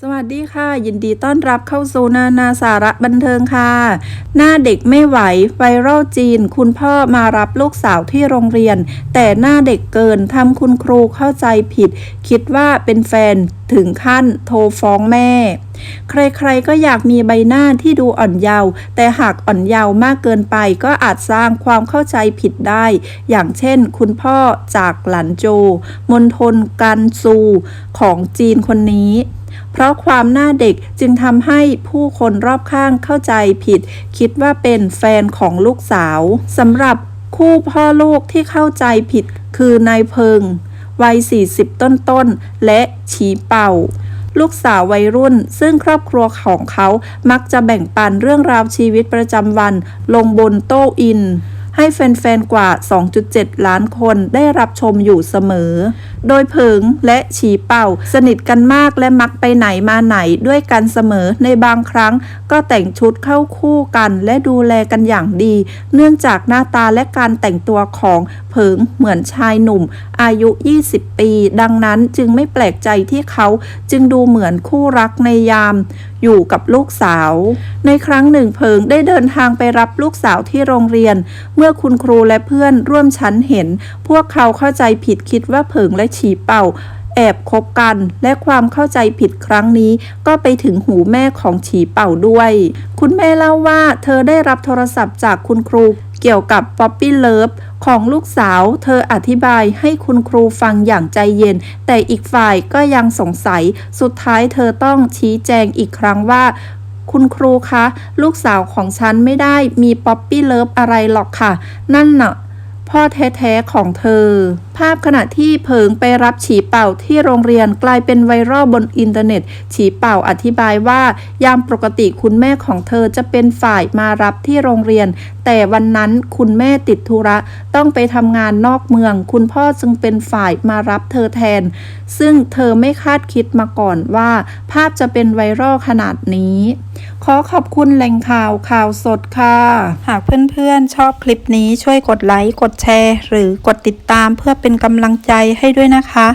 สวัสดีค่ะ ยินดีต้อนรับเข้าสู่นานาสาระบันเทิงค่ะ หน้าเด็กไม่ไหวไวรัลจีน คุณพ่อมารับลูกสาวที่โรงเรียน แต่หน้าเด็กเกินทำคุณครูเข้าใจผิด คิดว่าเป็นแฟนถึงขั้นโทรฟ้องแม่ ใครๆก็อยากมีใบหน้าที่ดูอ่อนเยาว์แต่หากอ่อนเยาว์มากเกินไปก็อาจสร้างความเข้าใจผิดได้ อย่างเช่น คุณพ่อจากหลันโจมณฑลกันซูของจีนคนนี้ เพราะความหน้าเด็กจึงทำให้ผู้คนรอบข้างเข้าใจผิด คิดว่าเป็นแฟนของลูกสาวสำหรับคู่พ่อลูกที่เข้าใจผิดคือนายเพิง วัย 40 ต้นๆ และฉีเป่า ลูกสาววัยรุ่น ซึ่งครอบครัวของเขามักจะแบ่งปันเรื่องราวชีวิตประจำวัน ลงบนโต้อิน ให้แฟนๆ กว่า 2.7 ล้านคนได้รับชมอยู่เสมอ โดยเผิงและฉีเป่า สนิทกันมากและมักไปไหนมาไหนด้วยกันเสมอในบางครั้ง ก็แต่งชุดเข้าคู่กันและดูแลกันอย่างดี เนื่องจากหน้าตาและการแต่งตัวของเผิงเหมือนชายหนุ่ม อายุ 20 ปี ดังนั้นจึงไม่แปลกใจที่เขาจึงดูเหมือนคู่รักในยามอยู่กับลูกสาว ในครั้งหนึ่งเพิงได้เดินทางไปรับลูกสาวที่โรงเรียน เมื่อคุณครูและเพื่อนร่วมชั้นเห็น พวกเขาเข้าใจผิดคิดว่าเพิงและฉีเป่า แอบคบกัน และความเข้าใจผิดครั้งนี้ ก็ไปถึงหูแม่ของฉีเป่าด้วย คุณแม่เล่าว่า เธอได้รับโทรศัพท์จากคุณครูเกี่ยวกับป๊อปปี้เลิฟของลูกสาว เธออธิบายให้คุณครูฟังอย่างใจเย็น แต่อีกฝ่ายก็ยังสงสัย สุดท้ายเธอต้องชี้แจงอีกครั้งว่า คุณครูคะ ลูกสาวของฉันไม่ได้มีป๊อปปี้เลิฟอะไรหรอกค่ะ นั่นน่ะ พ่อแท้ ๆ ของเธอ ภาพขณะที่เผิงไปรับฉีเป่าที่โรงเรียนกลายเป็นไวรัลบนอินเทอร์เน็ต ฉีเป่าอธิบายว่า ยามปกติคุณแม่ของเธอจะเป็นฝ่ายมารับที่โรงเรียน แต่วันนั้นคุณแม่ติดธุระ ต้องไปทำงานนอกเมือง คุณพ่อจึงเป็นฝ่ายมารับเธอแทน ซึ่งเธอไม่คาดคิดมาก่อนว่า ภาพจะเป็นไวรัลขนาดนี้ ขอขอบคุณแหล่งข่าวข่าวสดค่ะ หากเพื่อนๆชอบคลิปนี้ช่วยกดไลค์กดแชร์ หรือกดติดตามเพื่อเป็นกำลังใจให้ด้วยนะคะ